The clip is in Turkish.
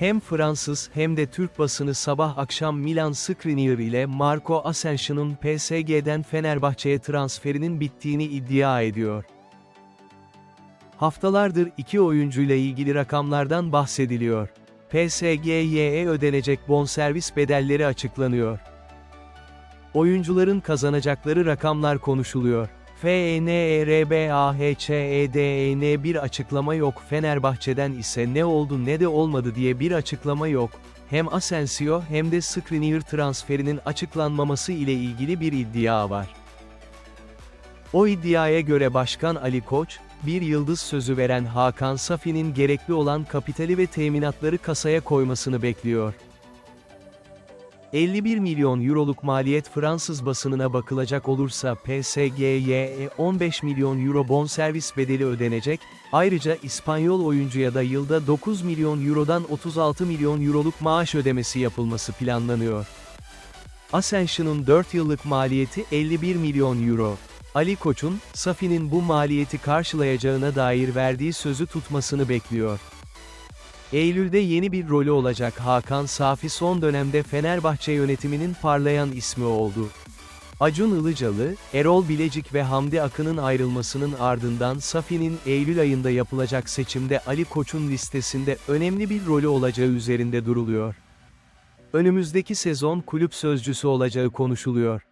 Hem Fransız hem de Türk basını sabah akşam Milan Skriniar ile Marco Asensio'nun PSG'den Fenerbahçe'ye transferinin bittiğini iddia ediyor. Haftalardır iki oyuncuyla ilgili rakamlardan bahsediliyor. PSG'ye ödenecek bonservis bedelleri açıklanıyor. Oyuncuların kazanacakları rakamlar konuşuluyor. E FENERBAHÇEDEN bir açıklama yok. Fenerbahçe'den ise ne oldu ne de olmadı diye bir açıklama yok. Hem Asensio hem de Skriniar transferinin açıklanmaması ile ilgili bir iddia var. O iddiaya göre Başkan Ali Koç, bir yıldız sözü veren Hakan Safi'nin gerekli olan kapitali ve teminatları kasaya koymasını bekliyor. 51 milyon euroluk maliyet Fransız basınına bakılacak olursa PSG'ye 15 milyon euro bonservis bedeli ödenecek, ayrıca İspanyol oyuncuya da yılda 9 milyon eurodan 36 milyon euroluk maaş ödemesi yapılması planlanıyor. Asensio'nun 4 yıllık maliyeti 51 milyon euro. Ali Koç'un, Safi'nin bu maliyeti karşılayacağına dair verdiği sözü tutmasını bekliyor. Eylül'de yeni bir rolü olacak Hakan Safi son dönemde Fenerbahçe yönetiminin parlayan ismi oldu. Acun Ilıcalı, Erol Bilecik ve Hamdi Akın'ın ayrılmasının ardından Safi'nin Eylül ayında yapılacak seçimde Ali Koç'un listesinde önemli bir rolü olacağı üzerinde duruluyor. Önümüzdeki sezon kulüp sözcüsü olacağı konuşuluyor.